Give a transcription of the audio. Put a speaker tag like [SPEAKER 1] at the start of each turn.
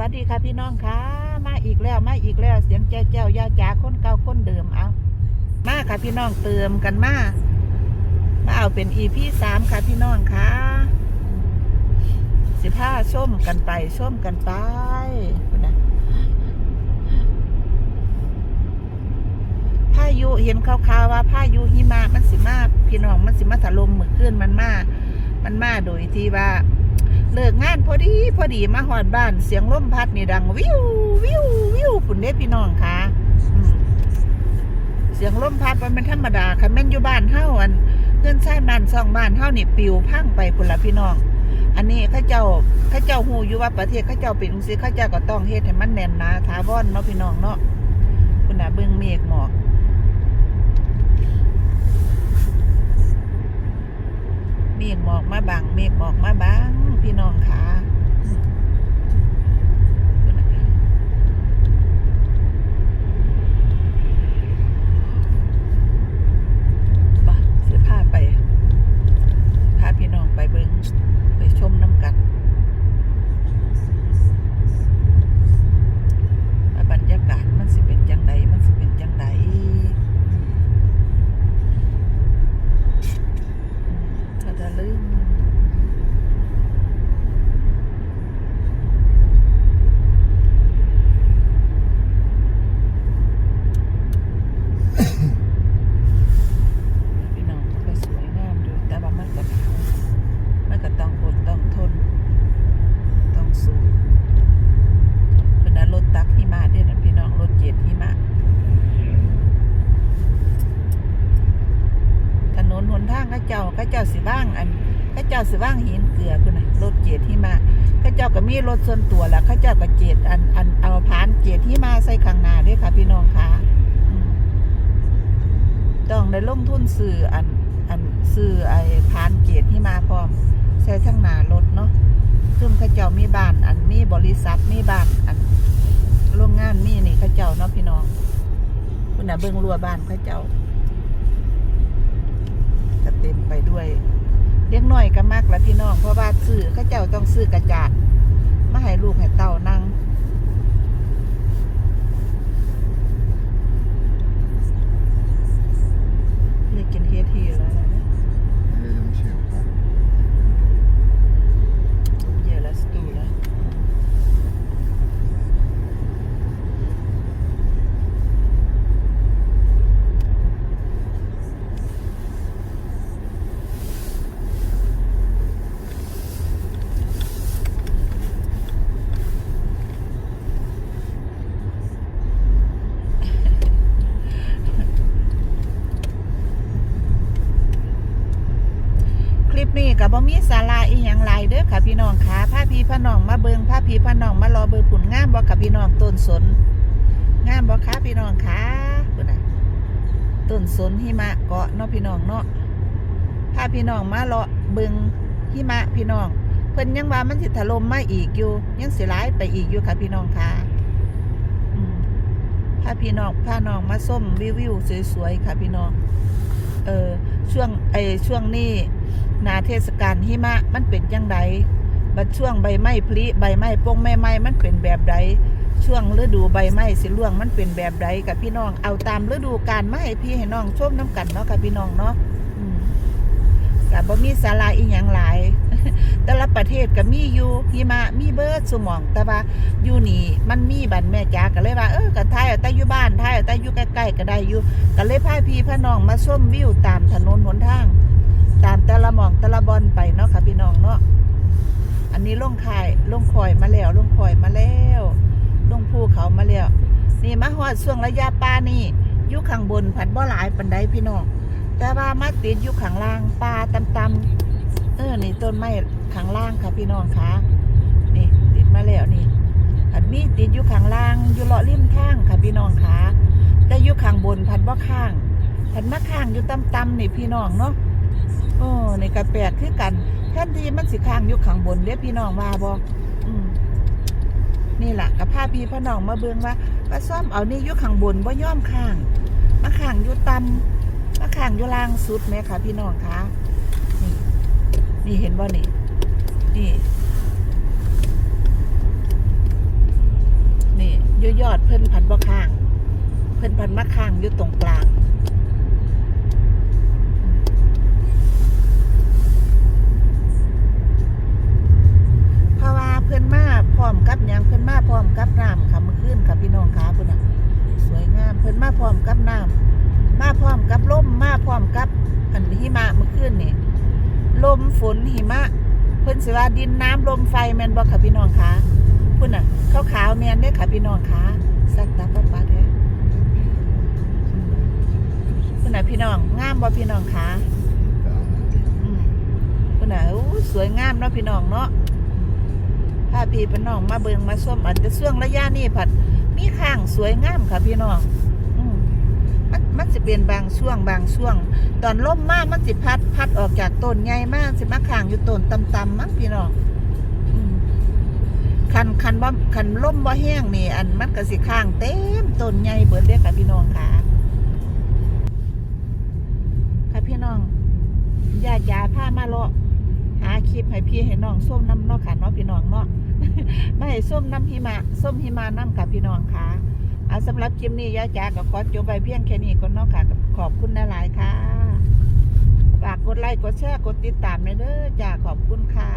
[SPEAKER 1] สวัสดีค่ะพี่น้องค่ะ มาอีกแล้วมาอีกแล้วเสียงแจ้วแจ้วยาจ๋าคนเก่าคนเดิมเอามาค่ะพี่น้องเติมกันมามาเอาเป็นอีพีสามค่ะพี่น้องค่ะสิผ้าส้มกันไปส้มกันไปนะพายุเห็นข่าวๆว่าพายุหิมะมันสิมาพี่น้องมันสิมาถล่มหมือขึ้นมันมา มันมาโดยที่ว่า เลิกงานพอดีพอดีมาหอดบ้านเสียงลมพัดนี่ดัง วิววิววิวปุ่นเด้พี่น้องค่ะเสียงลมพัดมันเป็นธรรมดาคันแม่นอยู่บ้านเฮาอันเพื่อนชายบ้านซองบ้านเฮานี่ปิวพังไปพุ่นละพี่น้อง อันนี้ข้าเจ้าข้าเจ้าฮู้อยู่ว่าประเทศข้าเจ้าเป็นจังซี่เข้าเจ้าก็ต้องเฮ็ดให้มันแน่นหนาถาวรเนาะพี่น้องเนาะคุณน่ะเบิ่งเมฆหมอกเมฆหมอกมาบังเมฆหมอกมาบัง พี่น้องค่ะคุณน่ะบ่สิพาไป พาพี่น้องไปเบิงไปชมน้ำกันว่าบรรยากาศมันสิเป็นจังใดมันสิเป็นจังใดถ้าจะลืมพี่น้องมันก็สวยงามอยู่แต่ว่ามันก็หนาวมันก็ต้องอดต้องทน ต้องสู้เป็นนั้นรถตักหิมะเด้อนะพี่น้องรถเจ็ดหิมะ ถนนหนทาง เข้าเจ้าสิบ้างอันข้าเจ้าสิบ้างหินเกลือพุ่นน่ะรถเจ็ดหิมะเข้าเจ้าก็มีรถส่วนตัวแล้วข้าเจ้าก็เจดอันอันเอาผานเจ็ดหิมะใส่ข้างหน้าด้วยค่ะพี่น้องค่ะต้องได้ลงทุนซื้ออันอันซื้อไอ้ผานเจ็ดหิมะพร้อมใส่ทั้งหน้ารถเนาะซึ่งข้าเจ้ามีบ้าน อันมีบริษัทมีบ้านอันโรงงานมีนี่ข้าเจ้าเนาะพี่น้องคุณน่ะเบิ่งรัวบ้านข้าเจ้า ก็เต็มไปด้วยเลี้ยงน้อยก็มากละพี่น้องเพราะว่าซื้อข้าเจ้าต้องซื้อกระจาดมาให้ลูกให้เต่านั่งเรียกกินเฮดทีแล้วนะ
[SPEAKER 2] Nej, de köper.
[SPEAKER 1] เยอะแล้วสตูแล้วคลิปนี้กับบ่มี สาระอีหยังหลายเด้อค่ะพี่น้องค่ะพาพีพาน้องมาเบิงพาพีพาน้องมารอเบิงผลงามบ่ค่ะพี่น้องต้นสนงามบ่คะพี่น้องค่ะพุ่นน่ะต้นสนหิมะเกาะเนาะพี่น้องเนาะพาพี่น้องมาเลาะเบิงหิมะพี่น้องเพิ่นยังว่ามันสิถล่มมาอีกอยู่ ยังสิหลายไปอีกอยู่ค่ะพี่น้องค่ะอืมพาพี่น้องพาน้องมาส้มวิววิวสวยๆค่ะพี่น้องเออช่วงไอช่วงนี้ นาเทศกาลหิมะมันเป็นยังไงบัดช่วงใบไม้พลิใบไม้โป้งไม้ไม้มันเป็นแบบใดช่วงฤดูใบไม้สิร่วงมันเป็นแบบใดกับพี่น้องเอาตามฤดูกาลมาให้พี่ให้น้องชมน้ำกันเนาะค่ะพี่น้องเนาะกับบ่มีสาราอีหยังหลาย แต่ละประเทศก็มีอยู่หิมะมีเบิร์ดสมอง แต่ว่าอยู่นี่มันมีบันแม่จ๋าก็เลยว่าเออก็ทายเอาแต่อยู่บ้านทายเอาแต่อยู่ใกล้ๆก็ได้อยู่ก็เลยพาพี่พาน้องมาส้มวิวตามถนนหนทาง ตามแต่ละหมองแต่ละบอนไปเนาะค่ะพี่น้องเนาะอันนี้ลงคายลงคอยมาแล้วลงคอยมาแล้วลงภูเขามาแล้วนี่มาฮอดช่วงระยะป่านี่ยู่ข้างบนผัดบ่หลายปันไดพี่น้องแต่ว่ามาติดยู่ข้างล่างป่าตำๆเออนี่ต้นไม้ข้างล่างค่ะพี่น้องคะนี่ติดมาแล้วนี่ผัดมีติดยู่ข้างล่างอยู่เลาะริมทางค่ะพี่น้องคะแต่ยู่ข้างบนพันว่ข้างพันมาข้างอยู่ต่ำๆนี่พี่น้องเนาะ โอ้ในี่ก็แปลกคือกัน แทนที่มันสิข้างอยู่ข้างบนเด้พี่น้องว่าบอืมนี่แหละกับพาพี่พ่อน้องมาเบิ่งว่าก็ซ่อมเอานี่อยู่ข้างบนบ่าย่อมข้างมาข้างอยู่ต่ำมาข้างอยู่ล่างสุดแม่ค่ะพี่น้องคะนี่นี่เห็นบ่นี่นี่ยอดเพิ่นพันบ่ข้าง เพิ่นพันมาข้างอยู่ตรงกลาง ราะว่าเพิ่อนมาพร้อมกับยังเพิ่อนมาพร้อมกับน้ำค่ะเมื่อคืนค่ะพี่น้องค่ะพุ่นน่ะสวยงามเพิ่อนมาพร้อมกับน้ำมาพร้อมกับลมมาพร้อมกับอันหิมะเมื่อคืนนี่ลมฝนหิมะ เพิ่อนสิว่าดินน้ำลมไฟแมนบ่ค่ะพี่น้องค่ะพุ่นน่ะขาวๆแมนเด้ค่ะพี่น้องค่ะสักตาปัดปัดเด้อพุ่นน่ะพี่น้องงามบ่พี่น้องค่ะอืมพุ่นน่ะอู้สวยงามเนาะพี่น้องเนาะาพี่พี่น้องมาเบิงมาส้มอันจะช่วงระยะนี้ผัด มีข้างสวยงามค่ะพี่น้องมันมันจะเป็นบางช่วงบางช่วง ตอนล่มมากมันสิพัดพัดออกจากต้นใหญ่มากสิมาข้างอยู่ต้นต่ำๆมั้งพี่น้องคันคันว่าคันล่มบ่แห้งนี่ อันมันก็สิข้างเต็มต้นใหญ่เบิดเลยกค่ะพี่น้องค่ะค่ะพี่น้องญาติยาพามาเลาะหาคลิปให้พี่ให้น้องส้มน้ำเนาะค่ะเนาะพี่น้องเนาะ ไม่ให้ส้มน้ำหิมะส้มหิมะน้ำค่ะพี่น้องค่ะเอาสำหรับคลิปนี้ยายจ๋ากับคอสจบไปเพียงแค่นี้ก่อนเนาะค่ะขอบคุณหลายๆค่ะฝากกดไลค์กดแชร์กดติดตามในอยเด้อจ้าขอบคุณค่ะ